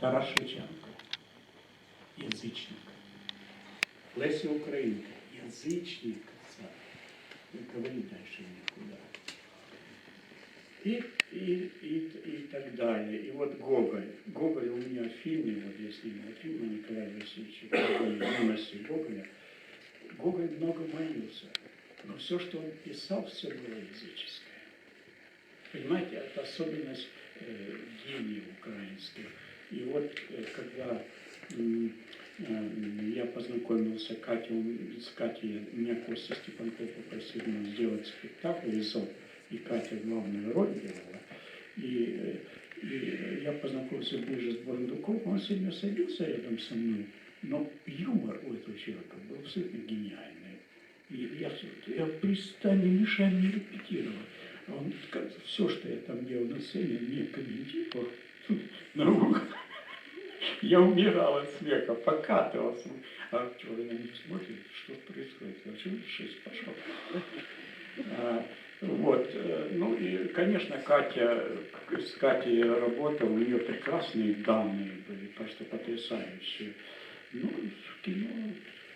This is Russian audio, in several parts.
Тарас Шевченко, язычник. Леся Украинка, язычник. Не говори дальше никуда. И, и, и, и так далее. И вот Гоголь. Гоголь у меня в фильме, вот я снимал фильм о Николае Васильевиче Гоголе, юности Гоголя. Гоголь много молился. Но все, что он писал, все было языческое. Понимаете, это особенность э, гения украинских. И вот э, когда э, я познакомился Катей, он- с Катей, меня Костя Степанков попросил сделать спектакль «Изот», и Катя главную роль делала. И, э, и я познакомился ближе с Бурундуковым, он сегодня садился рядом со мной, но юмор у этого человека был абсолютно гениальный. И я, я пристань, не мешай мне репетировать. Он, все, что я там делал на сцене, мне комментировал на ухо. Я умирал от смеха, покатывался. А вчера на них смотрит, что происходит. Вообще шесть пошел. А, Вот. э, Ну и, конечно, Катя, с Катей я работал, у нее прекрасные данные были, просто потрясающие. Ну, кино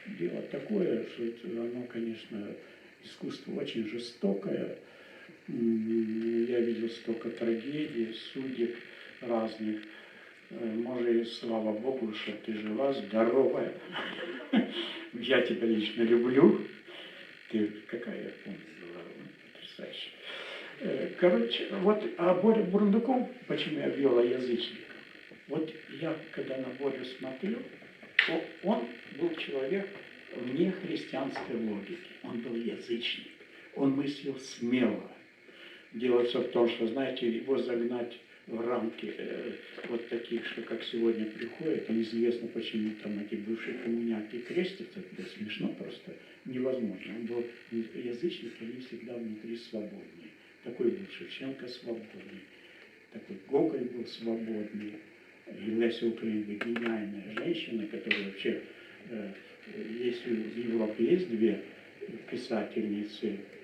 дело такое, что это оно, конечно, искусство очень жестокое. Я видел столько трагедий, судеб разных. Э, Может, и слава Богу, что ты жива, здоровая. Я тебя лично люблю. Ты какая потрясающая. Э, Короче, вот, а Боря Бурундуков, почему я ввел о язычниках? Вот я, когда на Борю смотрю, он был человек вне христианской логики. Он был язычник. Он мыслил смело. Дело все в том, что, знаете, его загнать в рамки э, вот таких, что как сегодня приходят, неизвестно, почему там эти бывшие коммуняки крестятся, это смешно просто, невозможно. Он был язычник, они всегда внутри свободнее. Такой был Шевченко свободный, такой Гоголь был свободный, Леся Украинка гениальная женщина, которая вообще, э, если в Европе есть две писательницы, Э,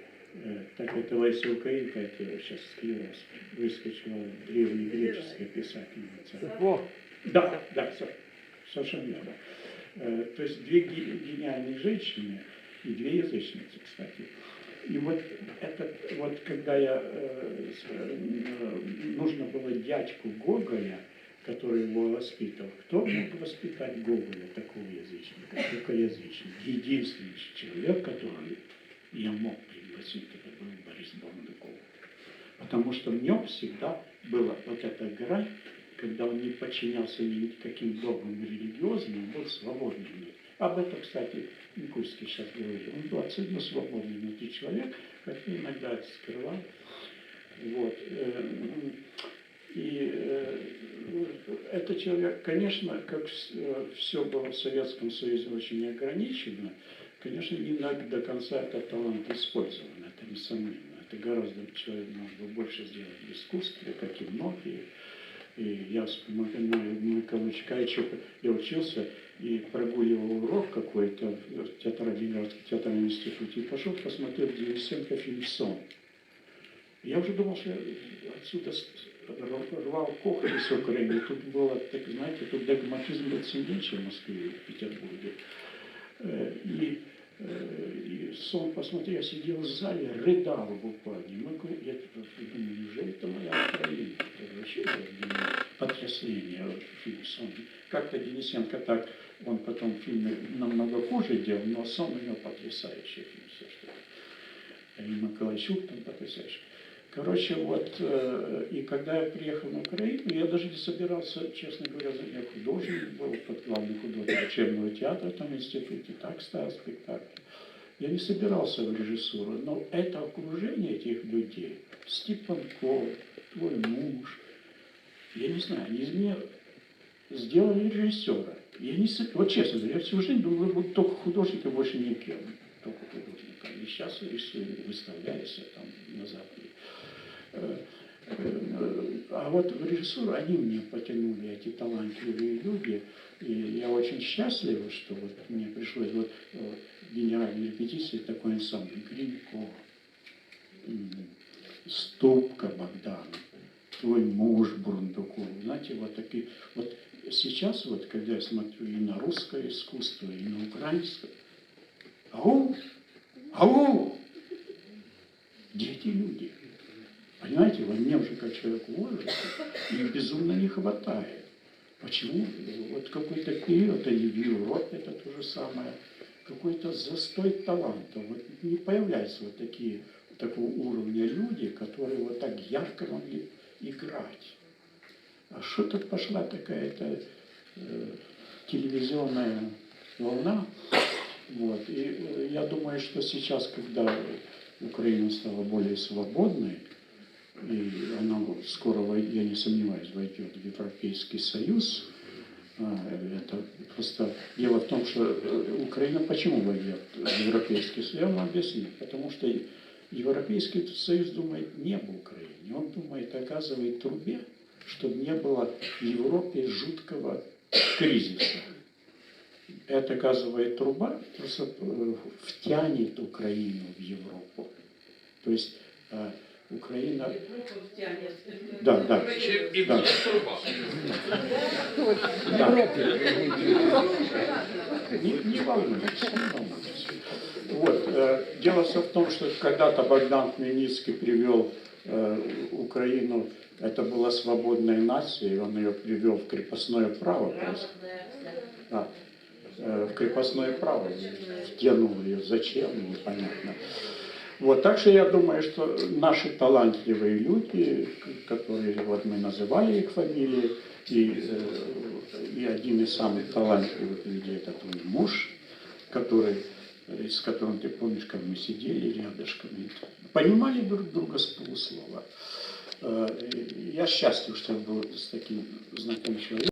Так это Леся Украинка, это сейчас склероз, выскочила древнегреческая писательница. Да, да, со- совершенно верно. Э, То есть две ге- гениальные женщины и две язычницы, кстати. И вот это, вот когда я, э, э, нужно было дядьку Гоголя, который его воспитывал, кто мог воспитать Гоголя, такого язычника, только язычник. Единственный человек, который я мог пригласить, это был Борис Бурундуков. Потому что в нем всегда была вот эта грань, когда он не подчинялся никаким догмам религиозным, он был свободным. Об этом, кстати, Никульский сейчас говорил. Он был абсолютно свободный внутри человек, хотя иногда это скрывал. Вот. э, И э, это человек, конечно, как все было в Советском Союзе очень ограничено, конечно, не до конца этот талант использован, это несомненно. Это гораздо человек надо больше сделать в искусстве, как и многие. И я вспоминаю Чкайча, я учился и прогуливал урок какой-то в театральном театральном институте, и пошел посмотреть Денисенко фильм «Сон». Я уже думал, что отсюда рвал когти с Украины. Тут было, так знаете, тут догматизм был сильнее, чем в Москве и в Петербурге. Э, И, э, и сон, посмотри, я сидел в зале, рыдал буквально. Не могу, я типа неужели это моя Украина? Это вообще потрясение, фильм «Сон». Как-то Денисенко так, он потом фильмы намного хуже делал, но сон у него потрясающий фильм, все что и Николайчук там потрясающий. Короче, вот, э, и когда я приехал на Украину, я даже не собирался, честно говоря, я художник был, под главный художник учебного театра там в институте, так ставил спектакль. Я не собирался в режиссуру, но это окружение этих людей, Степанков, твой муж, я не знаю, они из меня сделали режиссера. Я не, со- вот честно говоря, я всю жизнь думал, я буду только художником, больше никем. Только художником. И сейчас рисую, выставляюсь там на Западе. Э, э, А вот в режиссуру они мне потянули, эти талантливые люди. И я очень счастлив, что вот мне пришлось вот э, генеральной репетиции такой ансамбль Гринько, Ступка Богдан, твой муж Бурундуков. Знаете, вот такие, вот сейчас, вот, когда я смотрю и на русское искусство, и на украинское, ау, ау, где эти люди? Понимаете, во мне уже как человек возраста, их безумно не хватает. Почему? Вот какой-то период, или в Европе это то же самое, какой-то застой таланта. Вот не появляются вот такие, такого уровня люди, которые вот так ярко могли играть. А что тут пошла такая-то э, телевизионная волна? Вот. И э, я думаю, что сейчас, когда Украина стала более свободной, и она вот скоро, я не сомневаюсь, войдет в Европейский Союз, а, это просто дело в том, что э, Украина почему войдет в Европейский Союз? Я вам объясню. Потому что Европейский Союз думает не об Украине, он думает о газовой трубе, чтобы не было в Европе жуткого кризиса. Эта газовая труба просто э, втянет Украину в Европу. То есть Украина... Да, да. І Да. буде труба. Да. Не, не волнуйтесь, не волнуйтесь. Вот, э, дело все в том, что когда-то Богдан Хмельницкий привел э, Украину, это была свободная нация, и он ее привел в крепостное право просто. Да, э, в крепостное право втянул ее. Зачем, непонятно. Вот, так что я думаю, что наши талантливые люди, которые, вот мы называли их фамилии, и, э, и один из самых талантливых людей, это твой муж, который, с которым ты помнишь, как мы сидели рядышком, понимали друг друга с полуслова. Э, Я счастлив, что я был с таким знакомым человеком.